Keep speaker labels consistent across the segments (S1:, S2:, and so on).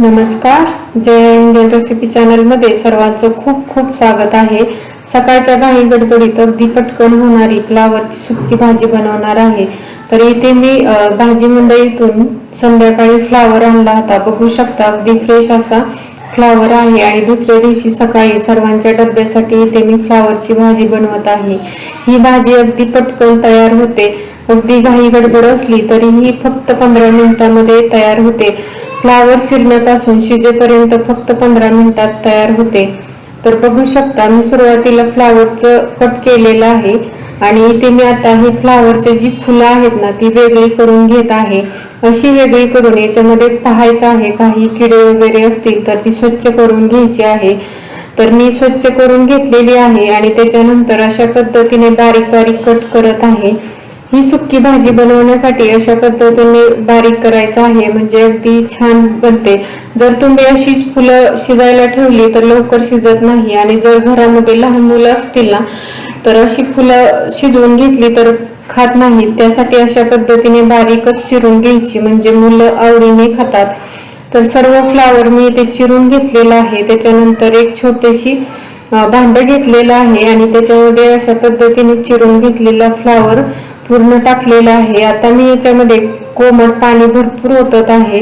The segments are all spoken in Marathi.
S1: नमस्कार. जय इंडियन रेसिपी चॅनलमध्ये सर्वांचं खूप खूप स्वागत आहे. सकाळच्या घाई गडबडीत अगदी पटकन होणारी फ्लावरची सुकी भाजी बनवणार आहे. तर इथे मी भाजी मंडईतून संध्याकाळी फ्लावर आणला होता. बघू शकता अगदी फ्रेश असा फ्लावर आहे. आणि दुसऱ्या दिवशी सकाळी सर्वांच्या डब्यासाठी इथे मी फ्लावरची भाजी बनवत आहे. ही भाजी अगदी पटकन तयार होते. अगदी घाई गडबड असली तरीही फक्त पंधरा मिनिटांमध्ये तयार होते. फ्लावर चिरण्यापासून शिजेपर्यंत फक्त पंधरा मिनिटात तयार होते. तर बघू शकता मी सुरुवातीला फ्लावरचं कट केलेलं आहे आणि इथे मी आता ही फ्लावरचे जी फुलं आहेत ना ती वेगळी करून घेत आहे. अशी वेगळी करून याच्यामध्ये पाहायचं आहे काही किडे वगैरे असतील तर ती स्वच्छ करून घ्यायची आहे. तर मी स्वच्छ करून घेतलेली आहे आणि त्याच्यानंतर अशा पद्धतीने बारीक बारीक कट करत आहे. ही सुक्की भाजी बनवण्यासाठी अशा पद्धतीने बारीक करायचं आहे. म्हणजे अगदी छान बनते. जर तुम्ही अशीच फुलं शिजायला ठेवली तर लवकर शिजत नाही. आणि जर घरामध्ये लहान मुलं असतील ना तर अशी फुलं शिजवून घेतली तर खात नाहीत त्यासाठी अशा पद्धतीने बारीकच चिरून घ्यायची. म्हणजे मुलं आवडीने खातात. तर सर्व फ्लावर मी इथे चिरून घेतलेलं आहे. त्याच्यानंतर एक छोटीशी भांड घेतलेलं आहे. आणि त्याच्यामध्ये अशा पद्धतीने चिरून घेतलेला फ्लावर पूर्ण टाकलेलं आहे. आता मी याच्यामध्ये कोमट पाणी भरपूर ओतत आहे.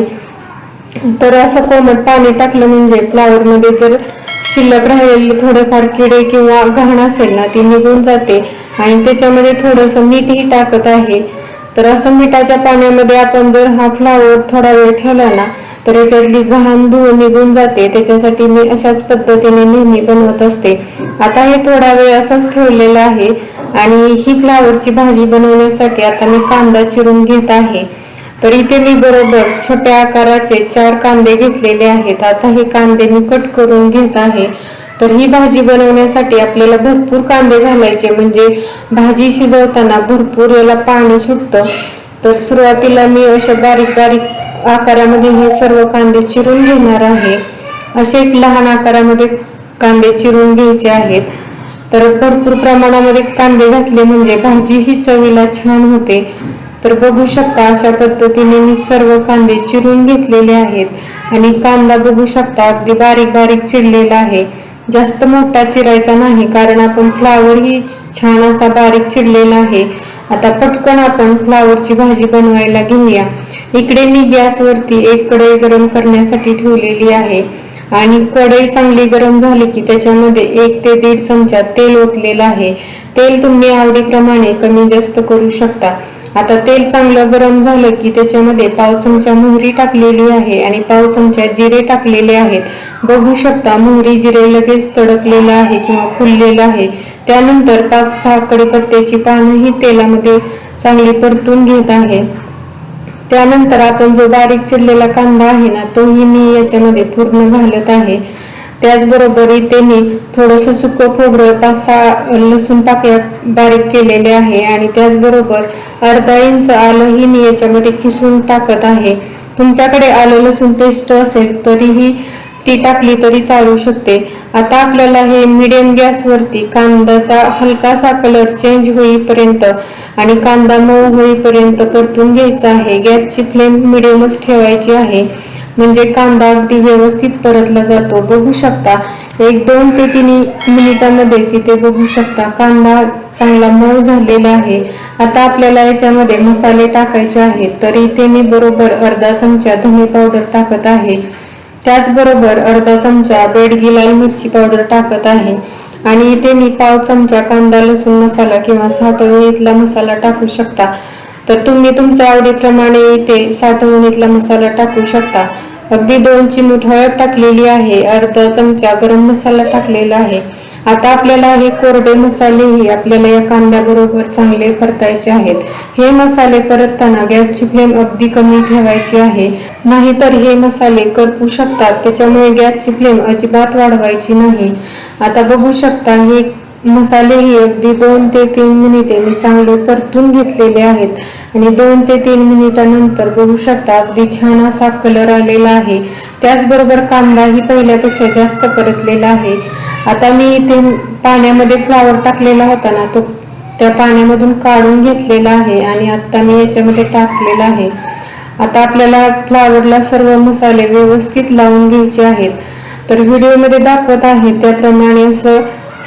S1: तर असं कोमट पाणी टाकलं म्हणजे फ्लावरमध्ये जर शिल्लक राहिलेले थोडेफार किडे किंवा घाण असेल ना ती निघून जाते आणि त्याच्यामध्ये थोडंसं मीठही टाकत आहे. तर असं मिठाच्या पाण्यामध्ये आपण जर हा फ्लावर थोडा वेळ ठेवला ना तर याच्यातली घाण धूळ निघून जाते. त्याच्यासाठी मी अशाच पद्धतीने नेहमी बनवत असते. आता हे थोडा वेळ असंच ठेवलेलं आहे आणि ही फ्लावरची भाजी बनवण्यासाठी आता मी कांदा चिरून घेत आहे. तर इथे मी बरोबर छोट्या आकाराचे चार कांदे घेतलेले आहेत. आता हे कांदे मी कट करून घेत आहे. तर ही भाजी बनवण्यासाठी आपल्याला भरपूर कांदे घालायचे. म्हणजे भाजी शिजवताना भरपूर याला पाणी सुटतं. तर सुरुवातीला मी अशा बारीक बारीक आकारामध्ये हे सर्व कांदे चिरून घेणार आहे. असेच लहान आकारामध्ये कांदे चिरून घ्यायचे आहेत. तर भरपूर प्रमाणामध्ये कांदे घातले म्हणजे भाजी ही चवीला छान होते. तर बघू शकता अशा पद्धतीने मी सर्व कांदे चिरून घेतलेले आहेत. आणि कांदा बघू शकता अगदी बारीक बारीक चिरलेला आहे. जास्त मोठा चिरायचा नाही कारण आपण फ्लावर ही छान असा बारीक चिरलेला आहे. आता पटकन आपण फ्लावरची भाजी बनवायला घेऊया. इकडे मी गॅसवरती एक कढई गरम करण्यासाठी ठेवलेली आहे. आणि कढई चांगली गरम झाली की त्याच्यामध्ये एक ते दीड चमचा तेल ओतलेलं आहे. तेल तुम्ही आवडीप्रमाणे कमी जास्त करू शकता. आता तेल चांगलं गरम झालं की त्याच्यामध्ये पाव चमचा मोहरी टाकलेली आहे आणि पाव चमचा जिरे टाकलेले आहेत. बघू शकता मोहरी जिरे लगेच तडकलेलं आहे किंवा फुललेलं आहे. त्यानंतर पाच सहा कडीपत्त्याची पानंही तेलामध्ये चांगली परतून घेत आहे. त्यानंतर आपण जो बारीक चिरलेला कांदा आहे ना तोही मी याच्यामध्ये पूर्ण घालत आहे. त्याचबरोबर इथे मी थोडंसं सुकं खोबरं पाच सहा लसूण पाकळ्या बारीक केलेले आहे आणि त्याचबरोबर अर्धा इंच आलंही मी याच्यामध्ये खिसून टाकत आहे. तुमच्याकडे आलं लसूण पेस्ट असेल तरीही ती टाकली तरी चालू शकते. आता आपल्याला हे मिडियम गॅसवरती कांद्याचा हलकासा कलर चेंज होईपर्यंत आणि कांदा मऊ होईपर्यंत परतून घ्यायचा आहे. गॅसची फ्लेम मिडियमच ठेवायची आहे. म्हणजे कांदा अगदी व्यवस्थित परतला जातो. बघू शकता एक दोन ते तीन मिनिटांमध्येच इथे बघू शकता कांदा चांगला मऊ झालेला आहे. आता आपल्याला याच्यामध्ये मसाले टाकायचे आहेत. तर इथे मी बरोबर अर्धा चमचा धने पावडर टाकत आहे. त्याचबरोबर अर्धा चमचा बेडगी लाल मिरची पावडर टाकत आहे. आणि इथे मी पाव चमचा कांदा लसूण मसाला किंवा साठवणीतला मसाला टाकू शकता. तर तुम्ही तुमच्या आवडीप्रमाणे इथे साठवणीतला मसाला टाकू शकता. अगदी दोन चिमूट हळद टाकलेली आहे अर्धा चमचा गरम मसाला टाकलेला आहे. आता आपल्याला हे कोरडे मसालेही आपल्याला या कांद्याबरोबर चांगले परतायचे आहेत. हे मसाले परतताना गॅसची फ्लेम अगदी कमी ठेवायची आहे. नाहीतर हे मसाले करपू शकतात त्याच्यामुळे गॅसची फ्लेम अजिबात वाढवायची नाही. आता बघू शकता हे मसालेही अगदी दोन ते तीन मिनिटे मी चांगले परतून घेतलेले आहेत. आणि दोन ते तीन मिनिटानंतर बघू शकता अगदी छान असा कलर आलेला आहे. त्याचबरोबर कांदाही पहिल्यापेक्षा जास्त परतलेला आहे. आता मी इथे पाण्यामध्ये फ्लावर टाकलेला होता ना तो त्या पाण्यामधून काढून घेतलेला आहे आणि आता मी याच्यामध्ये टाकलेला आहे. आता आपल्याला फ्लावरला सर्व मसाले व्यवस्थित लावून घ्यायचे आहेत. तर व्हिडिओमध्ये दाखवत आहे त्याप्रमाणे असं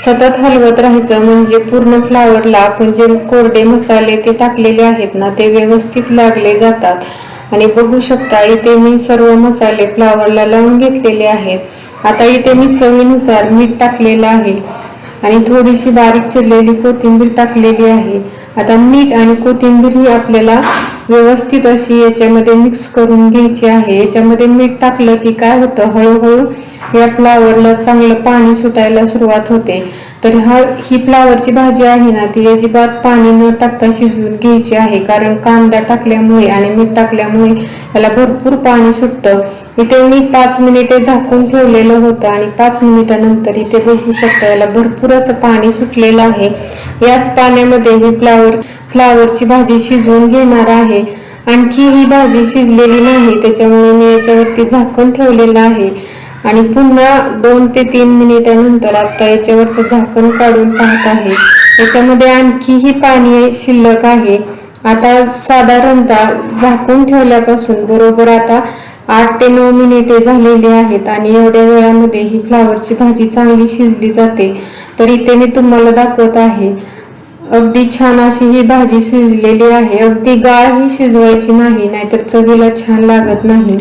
S1: सतत हलवत राहायचं म्हणजे पूर्ण फ्लावरला आपण जे कोरडे मसाले ते टाकलेले आहेत ना ते व्यवस्थित लागले जातात. आणि बघू शकता इथे मी सर्व मसाले फ्लावरला लावून घेतलेले आहेत. आता इथे मी चवीनुसार मीठ टाकलेलं आहे. आणि थोडीशी बारीक चिरलेली कोथिंबीर टाकलेली आहे. आता मीठ आणि कोथिंबीर ही आपल्याला व्यवस्थित अशी याच्यामध्ये मिक्स करून घ्यायची आहे. याच्यामध्ये मीठ टाकलं की काय होतं? हळूहळू या फ्लावरला चांगलं पाणी सुटायला सुरुवात होते. तर हा ही फ्लावरची भाजी आहे ना ती अजिबात पाणी न टाकता शिजवून घ्यायची आहे. कारण कांदा टाकल्यामुळे आणि मीठ टाकल्यामुळे याला भरपूर पाणी सुटतं. इथे मी पाच मिनिटे झाकून ठेवलेलं होतं आणि पाच मिनिटानंतर इथे बघू शकता याला भरपूर असं पाणी सुटलेलं आहे. याच पाण्यामध्ये ही फ्लावर फ्लावरची भाजी शिजवून घेणार आहे. आणखी ही भाजी शिजलेली नाही त्याच्यामुळे मी याच्यावरती झाकून ठेवलेलं आहे. आणि पुन्हा दोन ते तीन मिनिटानंतर आता याच्यावरचं झाकण काढून पाहत आहे. याच्यामध्ये आणखीही पाणी शिल्लक आहे. आता साधारणतः झाकून ठेवल्यापासून बरोबर आता आठ ते नऊ मिनिटे झालेली आहेत आणि एवढ्या वेळामध्ये ही फ्लावरची भाजी चांगली शिजली जाते. तर इथे मी तुम्हाला दाखवत आहे. अगदी छान अशी ही भाजी शिजलेली आहे. अगदी गाळ ही शिजवायची नाही नाहीतर चवीला छान लागत नाही.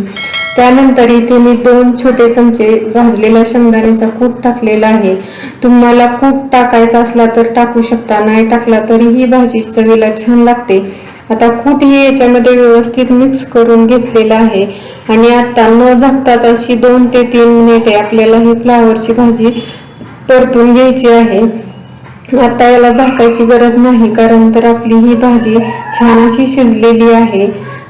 S1: त्यानंतर इथे मी दोन छोटे चमचे भाजलेला शेंगदाण्याचा कूट टाकलेला आहे. तुम्हाला कूट टाकायचा असला तर टाकू शकता नाही टाकला तरी ही भाजी चवीला छान लागते. आता कूट ही याच्यामध्ये व्यवस्थित मिक्स करून घेतलेलं आहे. आणि आता न झाकताच अशी दोन ते तीन मिनिटे आपल्याला ही फ्लावरची भाजी परतून घ्यायची आहे. आता याला झाकायची गरज नाही कारण तर आपली ही भाजी छान अशी शिजलेली आहे.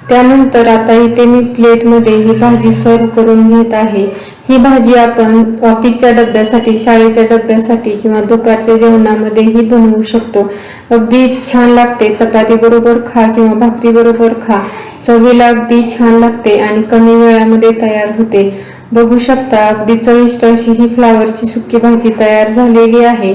S1: त्यानंतर आता इथे मी प्लेटमध्ये ही भाजी सर्व करून घेत आहे. ही भाजी आपण ऑफिसच्या डब्यासाठी शाळेच्या डब्यासाठी किंवा दुपारच्या जेवणामध्येही बनवू शकतो. अगदी छान लागते. चपाती बरोबर खा किंवा भाकरी बरोबर खा. चवीला अगदी छान लागते आणि कमी वेळामध्ये तयार होते. बघू शकता अगदी चविष्ट अशी ही फ्लावरची सुकी भाजी तयार झालेली आहे.